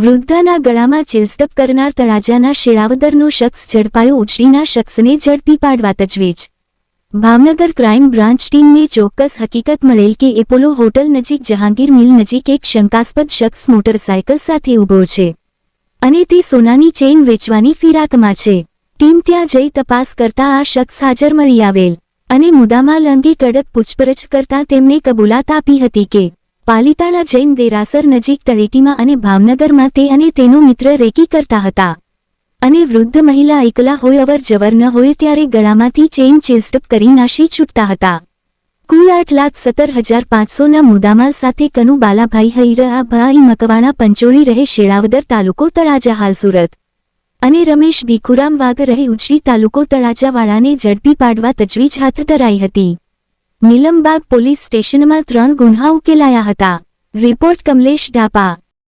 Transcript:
વૃદ્ધાના ગળામાં ચેલસ્ટપ કરનાર તળાજાના શેળાવદરનો શખ્સ ઝડપાયો ઉછળીના શખ્સને ઝડપી પાડવા તજવીજ. ભાવનગર ક્રાઇમ બ્રાન્ચ ટીમને ચોક્કસ હકીકત મળેલ કે એપોલો હોટલ નજીક જહાંગીર મિલ નજીક એક શંકાસ્પદ શખ્સ મોટરસાયકલ સાથે ઊભો છે અને તે સોનાની ચેઇન વેચવાની ફિરાકમાં છે. ટીમ ત્યાં જઈ તપાસ કરતા આ શખ્સ હાજર મળી આવેલ અને મુદ્દામાલ અંગે કડક પૂછપરછ કરતા તેમને કબૂલાત આપી હતી કે પાલિતાણા જૈન દેરાસર નજીક તળેટીમાં અને ભાવનગરમાં તે અને તેનો મિત્ર રેકી કરતા હતા. અને વૃદ્ધ મહિલા એકલા હોય અવર જવર ન હોય ત્યારે ગળામાંથી ચેઇન ચેસ્ટઅપ કરી નાશી છૂટતા હતા. કુલ આઠ લાખ સત્તર હજાર પાંચસોના મુદ્દામાલ સાથે કનુ બાલાભાઈ હૈરા ભાઈ મકવાણા પંચોળી રહે શેળાવદર તાલુકો તળાજા હાલ સુરત. અને રમેશ ભીખુરામ વાઘ રહે ઉજળી તાલુકો તળાજાવાળાને ઝડપી પાડવા તજવીજ હાથ ધરાઈ હતી. નીલમબાગ પોલીસ સ્ટેશનમાં ત્રણ ગુન્હા ઉકેલાયા હતા. રિપોર્ટ કમલેશ ડાપા.